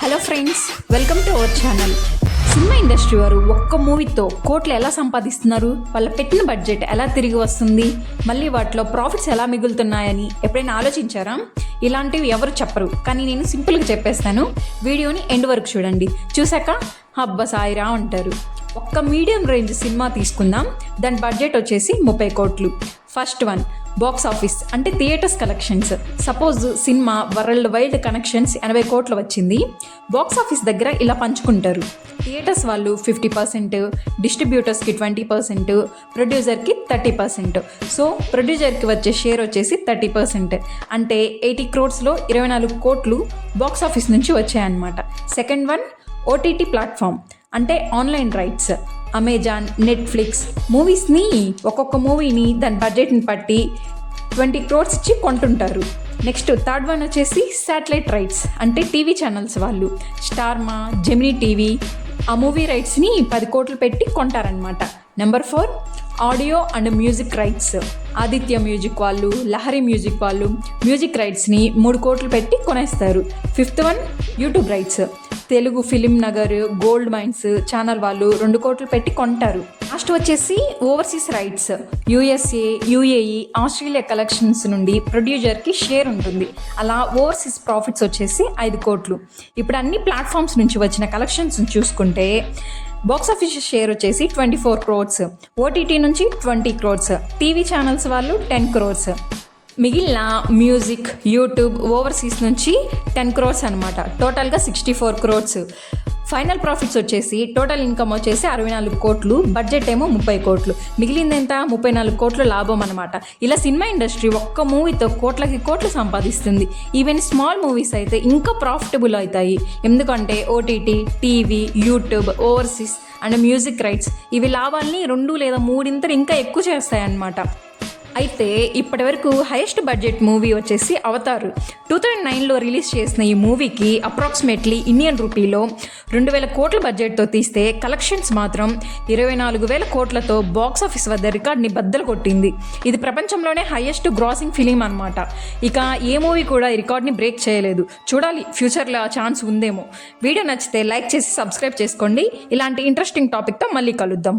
Hello friends welcome to our channel cinema industry వారు ఒక్క మూవీతో కోట్లు ఎలా సంపాదిస్తున్నారు? వాళ్ళ పెట్టిన బడ్జెట్ ఎలా తిరిగి వస్తుంది? మళ్ళీ వాటిలో ప్రాఫిట్స్ ఎలా మిగులుతున్నాయని ఎప్పుడైనా ఆలోచించారా? ఇలాంటివి ఎవరు చెప్పరు. కానీ నేను సింపుల్గా చెప్పేస్తాను. వీడియోని ఎండ్ వరకు చూడండి. చూసాక హబ్బ సాయిరా అంటారు. ఒక్క మీడియం రేంజ్ సినిమా తీసుకుందాం. దాని బడ్జెట్ వచ్చేసి ముప్పై కోట్లు. ఫస్ట్ వన్ బాక్స్ ఆఫీస్ అంటే theatres collections. Suppose cinema world wide connections ఎనభై కోట్లు వచ్చింది. బాక్స్ ఆఫీస్ దగ్గర ఇలా పంచుకుంటారు. థియేటర్స్ వాళ్ళు ఫిఫ్టీ పర్సెంట్ డిస్ట్రిబ్యూటర్స్కి ట్వంటీ పర్సెంట్ ప్రొడ్యూసర్కి థర్టీ పర్సెంట్. సో ప్రొడ్యూసర్కి వచ్చే షేర్ వచ్చేసి థర్టీ పర్సెంట్. అంటే ఎయిటీ క్రోడ్స్లో ఇరవై నాలుగు కోట్లు బాక్స్ ఆఫీస్ నుంచి వచ్చాయన్నమాట. Second one OTT platform. అంటే ఆన్లైన్ రైట్స్. అమెజాన్ నెట్ఫ్లిక్స్ మూవీస్ని ఒక్కొక్క మూవీని దాని బడ్జెట్ని బట్టి ట్వంటీ క్రోర్స్ ఇచ్చి కొంటుంటారు. నెక్స్ట్ థర్డ్ వన్ వచ్చేసి శాటిలైట్ రైట్స్ అంటే టీవీ ఛానల్స్ వాళ్ళు. స్టార్మా జెమినీ టీవీ ఆ మూవీ రైట్స్ని పది కోట్లు పెట్టి కొంటారనమాట number four audio and music rights Aditya music వాళ్ళు లహరి మ్యూజిక్ వాళ్ళు మ్యూజిక్ రైట్స్ని మూడు కోట్లు పెట్టి కొనేస్తారు. Fifth one YouTube rights Telugu film Nagar gold mines channel వాళ్ళు రెండు కోట్లు పెట్టి కొంటారు. లాస్ట్ వచ్చేసి overseas rights USA UAE Australia collections నుండి ప్రొడ్యూసర్కి షేర్ ఉంటుంది. అలా ఓవర్సీస్ ప్రాఫిట్స్ వచ్చేసి ఐదు కోట్లు. ఇప్పుడు అన్ని ప్లాట్ఫామ్స్ నుంచి వచ్చిన కలెక్షన్స్ చూసుకుంటే బాక్స్ ఆఫీస్ షేర్ వచ్చేసి ట్వంటీ ఫోర్ క్రోర్స్ ఓటీటీ నుంచి ట్వంటీ క్రోర్స్ టీవీ ఛానల్స్ వాళ్ళు టెన్ క్రోర్స్. మిగిలిన మ్యూజిక్ యూట్యూబ్ ఓవర్సీస్ నుంచి టెన్ క్రోర్స్ అనమాట టోటల్గా sixty four crores. Final profits వచ్చేసి టోటల్ ఇన్కమ్ వచ్చేసి అరవై నాలుగు కోట్లు బడ్జెట్ ఏమో ముప్పై కోట్లు. మిగిలింది ఎంత? ముప్పై నాలుగు కోట్లు లాభం అనమాట ఇలా సినిమా ఇండస్ట్రీ ఒక్క మూవీతో కోట్లకి కోట్లు సంపాదిస్తుంది. ఈవెన్ స్మాల్ మూవీస్ అయితే ఇంకా ప్రాఫిటబుల్ అవుతాయి. ఎందుకంటే OTT TV YouTube overseas and music rights ఇవి లాభాల్ని రెండు లేదా మూడింతలు ఇంకా ఎక్కువ చేస్తాయన్నమాట. అయితే ఇప్పటివరకు హైయెస్ట్ బడ్జెట్ మూవీ వచ్చేసి అవతార్. టూ థౌజండ్ నైన్లో రిలీజ్ చేసిన ఈ మూవీకి అప్రాక్సిమేట్లీ ఇండియన్ రూపీలో రెండు వేల కోట్ల బడ్జెట్తో తీస్తే కలెక్షన్స్ మాత్రం ఇరవై నాలుగు వేల కోట్లతో బాక్స్ ఆఫీస్ వద్ద రికార్డ్ని బద్దలు కొట్టింది. ఇది ప్రపంచంలోనే హైయెస్ట్ గ్రాసింగ్ ఫిలిం అనమాట ఇక ఏ మూవీ కూడా ఈ రికార్డ్ని బ్రేక్ చేయలేదు. చూడాలి ఫ్యూచర్లో ఆ ఛాన్స్ ఉందేమో. వీడియో నచ్చితే లైక్ చేసి సబ్స్క్రైబ్ చేసుకోండి. ఇలాంటి ఇంట్రెస్టింగ్ టాపిక్తో మళ్ళీ కలుద్దాం.